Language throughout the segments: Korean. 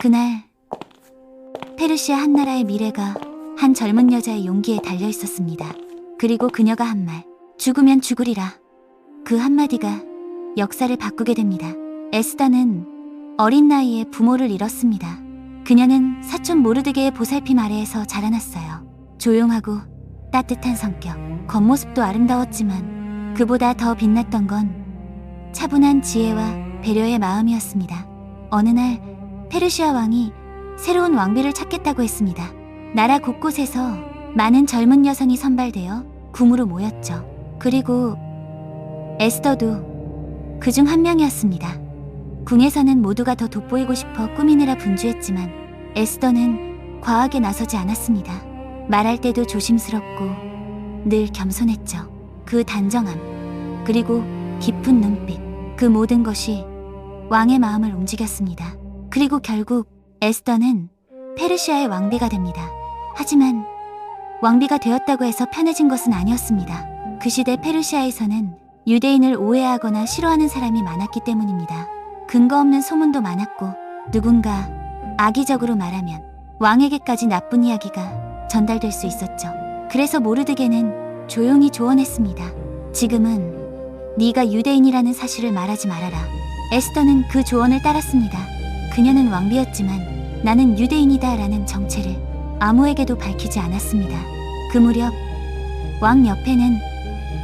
그날 페르시아 한나라의 미래가 한 젊은 여자의 용기에 달려 있었습니다. 그리고 그녀가 한 말, 죽으면 죽으리라. 그 한마디가 역사를 바꾸게 됩니다. 에스다는 어린 나이에 부모를 잃었습니다. 그녀는 사촌 모르드게의 보살핌 아래에서 자라났어요. 조용하고 따뜻한 성격, 겉모습도 아름다웠지만 그보다 더 빛났던 건 차분한 지혜와 배려의 마음이었습니다. 어느 날 페르시아 왕이 새로운 왕비를 찾겠다고 했습니다. 나라 곳곳에서 많은 젊은 여성이 선발되어 궁으로 모였죠. 그리고 에스더도 그 중 한 명이었습니다. 궁에서는 모두가 더 돋보이고 싶어 꾸미느라 분주했지만 에스더는 과하게 나서지 않았습니다. 말할 때도 조심스럽고 늘 겸손했죠. 그 단정함, 그리고 깊은 눈빛, 그 모든 것이 왕의 마음을 움직였습니다. 그리고 결국 에스더는 페르시아의 왕비가 됩니다. 하지만 왕비가 되었다고 해서 편해진 것은 아니었습니다. 그 시대 페르시아에서는 유대인을 오해하거나 싫어하는 사람이 많았기 때문입니다. 근거 없는 소문도 많았고 누군가 악의적으로 말하면 왕에게까지 나쁜 이야기가 전달될 수 있었죠. 그래서 모르드게는 조용히 조언했습니다. 지금은 네가 유대인이라는 사실을 말하지 말아라. 에스더는 그 조언을 따랐습니다. 그녀는 왕비였지만 나는 유대인이다라는 정체를 아무에게도 밝히지 않았습니다. 그 무렵 왕 옆에는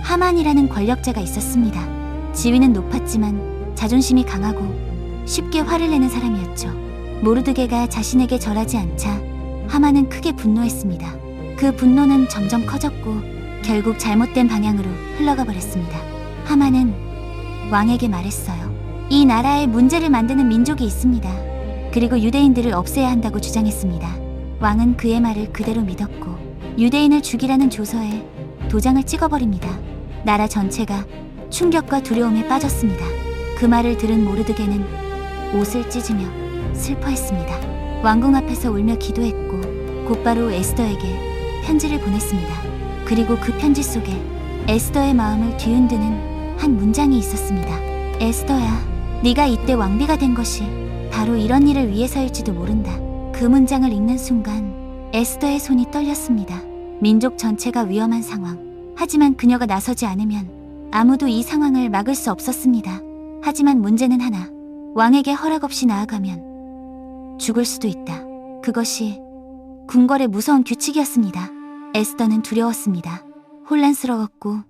하만이라는 권력자가 있었습니다. 지위는 높았지만 자존심이 강하고 쉽게 화를 내는 사람이었죠. 모르드게가 자신에게 절하지 않자 하만은 크게 분노했습니다. 그 분노는 점점 커졌고 결국 잘못된 방향으로 흘러가 버렸습니다. 하만은 왕에게 말했어요. 이 나라에 문제를 만드는 민족이 있습니다. 그리고 유대인들을 없애야 한다고 주장했습니다. 왕은 그의 말을 그대로 믿었고 유대인을 죽이라는 조서에 도장을 찍어버립니다. 나라 전체가 충격과 두려움에 빠졌습니다. 그 말을 들은 모르드게는 옷을 찢으며 슬퍼했습니다. 왕궁 앞에서 울며 기도했고 곧바로 에스더에게 편지를 보냈습니다. 그리고 그 편지 속에 에스더의 마음을 뒤흔드는 한 문장이 있었습니다. 에스더야, 네가 이때 왕비가 된 것이 바로 이런 일을 위해서일지도 모른다. 그 문장을 읽는 순간 에스더의 손이 떨렸습니다. 민족 전체가 위험한 상황. 하지만 그녀가 나서지 않으면 아무도 이 상황을 막을 수 없었습니다. 하지만 문제는 하나. 왕에게 허락 없이 나아가면 죽을 수도 있다. 그것이 궁궐의 무서운 규칙이었습니다. 에스더는 두려웠습니다. 혼란스러웠고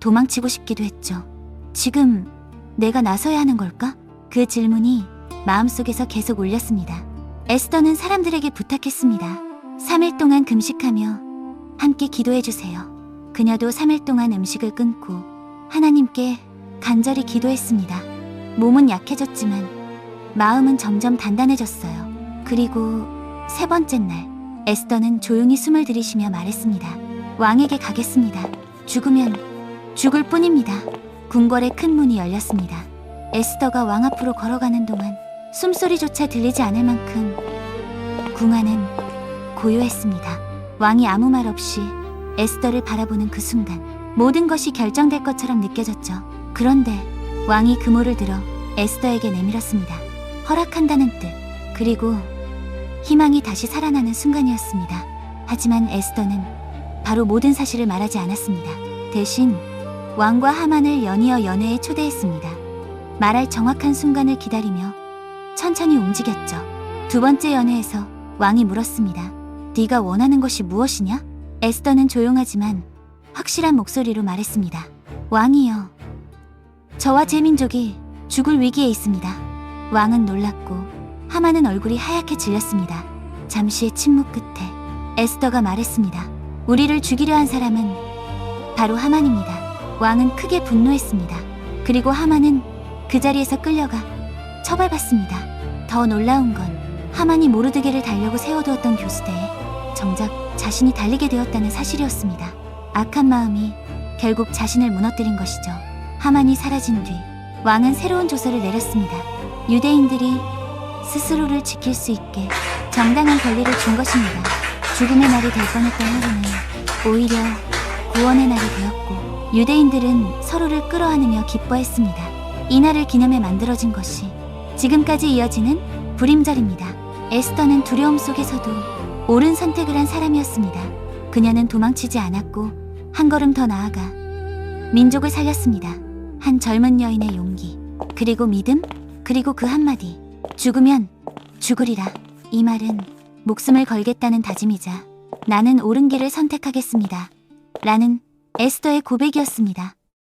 도망치고 싶기도 했죠. 지금 내가 나서야 하는 걸까? 그 질문이 마음속에서 계속 울렸습니다. 에스더는 사람들에게 부탁했습니다. 3일 동안 금식하며 함께 기도해 주세요. 그녀도 3일 동안 음식을 끊고 하나님께 간절히 기도했습니다. 몸은 약해졌지만 마음은 점점 단단해졌어요. 그리고 세 번째 날, 에스더는 조용히 숨을 들이쉬며 말했습니다. 왕에게 가겠습니다. 죽으면 죽을 뿐입니다. 궁궐의 큰 문이 열렸습니다. 에스더가 왕 앞으로 걸어가는 동안 숨소리조차 들리지 않을 만큼 궁안은 고요했습니다. 왕이 아무 말 없이 에스더를 바라보는 그 순간 모든 것이 결정될 것처럼 느껴졌죠. 그런데 왕이 그모를 들어 에스더에게 내밀었습니다. 허락한다는 뜻, 그리고 희망이 다시 살아나는 순간이었습니다. 하지만 에스더는 바로 모든 사실을 말하지 않았습니다. 대신 왕과 하만을 연이어 연회에 초대했습니다. 말할 정확한 순간을 기다리며 천천히 움직였죠. 두 번째 연회에서 왕이 물었습니다. 네가 원하는 것이 무엇이냐? 에스더는 조용하지만 확실한 목소리로 말했습니다. 왕이여. 저와 제 민족이 죽을 위기에 있습니다. 왕은 놀랐고 하마는 얼굴이 하얗게 질렸습니다. 잠시의 침묵 끝에 에스더가 말했습니다. 우리를 죽이려 한 사람은 바로 하만입니다. 왕은 크게 분노했습니다. 그리고 하만은 그 자리에서 끌려가 처벌받습니다. 더 놀라운 건 하만이 모르드게를 달려고 세워두었던 교수대에 정작 자신이 달리게 되었다는 사실이었습니다. 악한 마음이 결국 자신을 무너뜨린 것이죠. 하만이 사라진 뒤 왕은 새로운 조서를 내렸습니다. 유대인들이 스스로를 지킬 수 있게 정당한 권리를 준 것입니다. 죽음의 날이 될 뻔했던 하루는 오히려 구원의 날이 되었고 유대인들은 서로를 끌어안으며 기뻐했습니다. 이 날을 기념해 만들어진 것이 지금까지 이어지는 불임절입니다. 에스더는 두려움 속에서도 옳은 선택을 한 사람이었습니다. 그녀는 도망치지 않았고 한 걸음 더 나아가 민족을 살렸습니다. 한 젊은 여인의 용기, 그리고 믿음, 그리고 그 한마디. 죽으면 죽으리라. 이 말은 목숨을 걸겠다는 다짐이자 나는 옳은 길을 선택하겠습니다. 라는 에스더의 고백이었습니다.